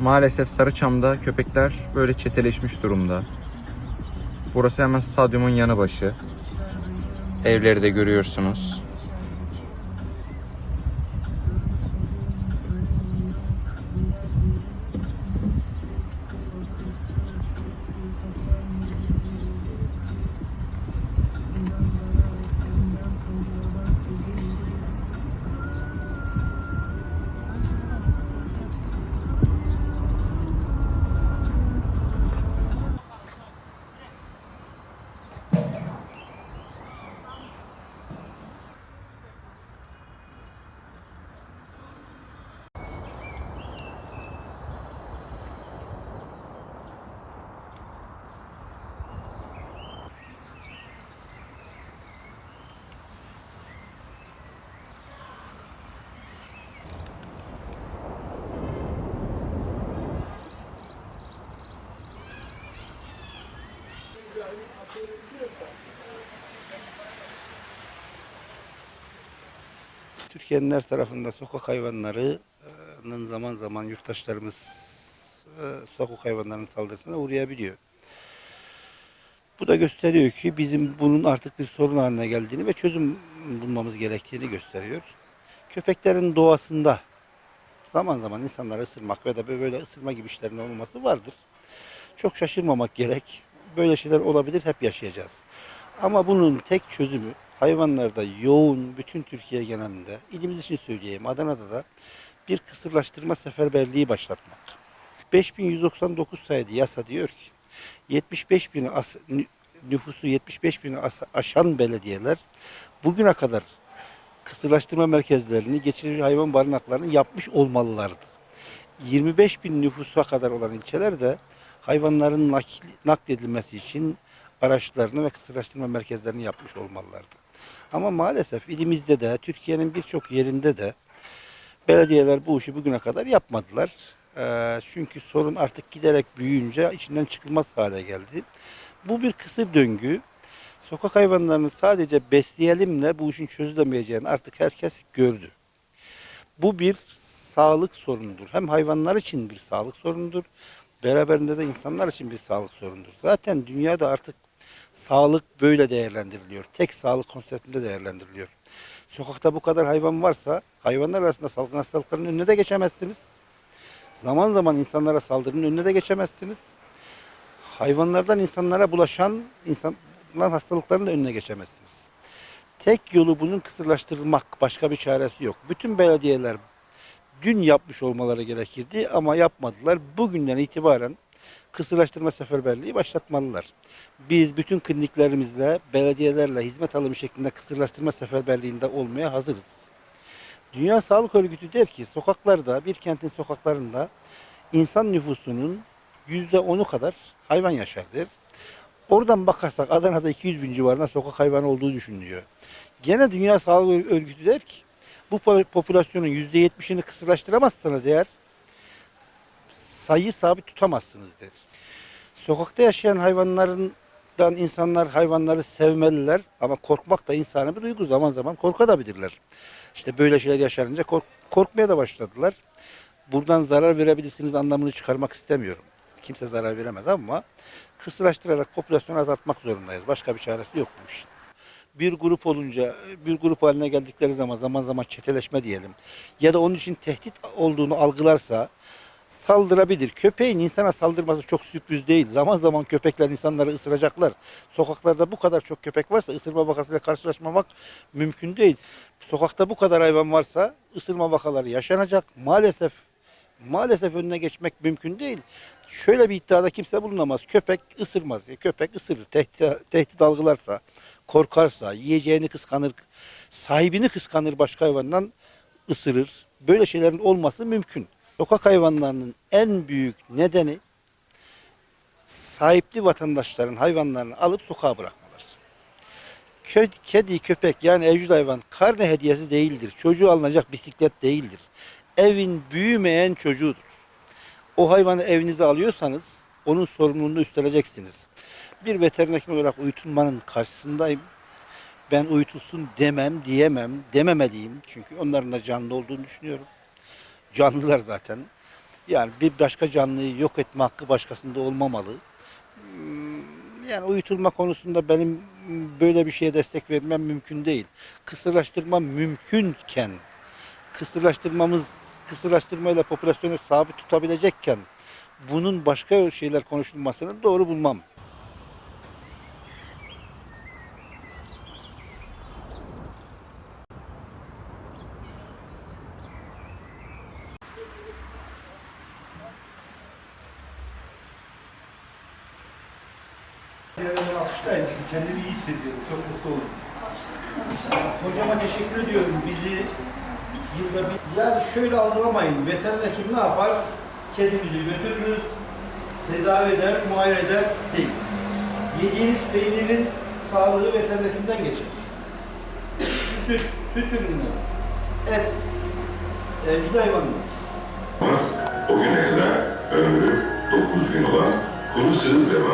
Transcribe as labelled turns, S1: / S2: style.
S1: Maalesef Sarıçam'da köpekler böyle çeteleşmiş durumda. Burası hemen stadyumun yanı başı. Evleri de görüyorsunuz.
S2: Türkiye'nin her tarafında sokak hayvanlarının zaman zaman yurttaşlarımız e, sokak hayvanlarının saldırısına uğrayabiliyor. Bu da gösteriyor ki bizim bunun artık bir sorun haline geldiğini ve çözüm bulmamız gerektiğini gösteriyor. Köpeklerin doğasında zaman zaman insanları ısırmak ve da böyle ısırma gibi işlerin olması vardır. Çok şaşırmamak gerek. Böyle şeyler olabilir, hep yaşayacağız. Ama bunun tek çözümü hayvanlarda yoğun bütün Türkiye genelinde, ilimiz için söyleyeyim Adana'da da bir kısırlaştırma seferberliği başlatmak. 5199 sayılı yasa diyor ki 75 bin nüfusu 75 bini aşan belediyeler bugüne kadar kısırlaştırma merkezlerini, geçici hayvan barınaklarını yapmış olmalılardı. 25 bin nüfusa kadar olan ilçeler de hayvanların nakledilmesi için araçlarını ve kısırlaştırma merkezlerini yapmış olmalılardı. Ama maalesef ilimizde de Türkiye'nin birçok yerinde de belediyeler bu işi bugüne kadar yapmadılar. Ee, çünkü sorun artık giderek büyüyünce içinden çıkılmaz hale geldi. Bu bir kısır döngü. Sokak hayvanlarını sadece besleyelimle bu işin çözülemeyeceğini artık herkes gördü. Bu bir sağlık sorunudur. Hem hayvanlar için bir sağlık sorunudur. Beraberinde de insanlar için bir sağlık sorunudur. Zaten dünyada artık sağlık böyle değerlendiriliyor. Tek sağlık konseptinde değerlendiriliyor. Sokakta bu kadar hayvan varsa hayvanlar arasında salgın hastalıkların önüne de geçemezsiniz. Zaman zaman insanlara saldırının önüne de geçemezsiniz. Hayvanlardan insanlara bulaşan insanlar hastalıkların da önüne geçemezsiniz. Tek yolu bunun kısırlaştırılmak. Başka bir çaresi yok. Bütün belediyeler dün yapmış olmaları gerekirdi ama yapmadılar. Bugünden itibaren kısırlaştırma seferberliği başlatmalılar. Biz bütün kliniklerimizle, belediyelerle hizmet alımı şeklinde kısırlaştırma seferberliğinde olmaya hazırız. Dünya Sağlık Örgütü der ki sokaklarda, bir kentin sokaklarında insan nüfusunun yüzde onu kadar hayvan yaşar. Oradan bakarsak Adana'da 200 bin civarında sokak hayvanı olduğu düşünülüyor. Gene Dünya Sağlık Örgütü der ki bu po- popülasyonun yüzde yetmişini kısırlaştıramazsanız eğer sayı sabit tutamazsınız der. Sokakta yaşayan hayvanlardan insanlar hayvanları sevmeliler ama korkmak da insani bir duygu zaman zaman korkabilirler. İşte böyle şeyler yaşanınca kork- korkmaya da başladılar. Buradan zarar verebilirsiniz anlamını çıkarmak istemiyorum. Kimse zarar veremez ama kısırlaştırarak popülasyonu azaltmak zorundayız. Başka bir çaresi yok bu işin. Bir grup olunca, bir grup haline geldikleri zaman zaman zaman çeteleşme diyelim. Ya da onun için tehdit olduğunu algılarsa saldırabilir. Köpeğin insana saldırması çok sürpriz değil. Zaman zaman köpekler insanları ısıracaklar. Sokaklarda bu kadar çok köpek varsa ısırma vakasıyla karşılaşmamak mümkün değil. Sokakta bu kadar hayvan varsa ısırma vakaları yaşanacak. Maalesef maalesef önüne geçmek mümkün değil. Şöyle bir iddiada kimse bulunamaz. Köpek ısırmaz. E, köpek ısırır. Tehdit, tehdit algılarsa, korkarsa, yiyeceğini kıskanır, sahibini kıskanır başka hayvandan ısırır. Böyle şeylerin olması mümkün. Sokak hayvanlarının en büyük nedeni sahipli vatandaşların hayvanlarını alıp sokağa bırakmaları. Kö- Kedi, köpek yani evcil hayvan karne hediyesi değildir. Çocuğu alınacak bisiklet değildir. Evin büyümeyen çocuğudur. O hayvanı evinize alıyorsanız onun sorumluluğunu üstleneceksiniz. Bir veteriner hekim olarak uyutulmanın karşısındayım. Ben uyutulsun demem, diyemem, dememeliyim. Çünkü onların da canlı olduğunu düşünüyorum. Canlılar zaten. Yani bir başka canlıyı yok etme hakkı başkasında olmamalı. Hmm, Yani uyutulma konusunda benim böyle bir şeye destek vermem mümkün değil. Kısırlaştırma mümkünken, kısırlaştırmamız, kısırlaştırmayla popülasyonu sabit tutabilecekken bunun başka şeyler konuşulmasını doğru bulmam.
S3: Diğerlerine alkışlayın. Kendimi iyi hissediyorum. Çok mutlu oldum. Hocama teşekkür ediyorum. Bizi yılda bir... Yani şöyle algılamayın. Veteriner hekim ne yapar? Kedimizi götürürüz, tedavi eder, muayene eder değil. Yediğiniz peynirin sağlığı veteriner geçer. Süt, süt ürünleri, et, evcil hayvanlar.
S4: O güne kadar ömrü 9 gün olan kuru sığır vebası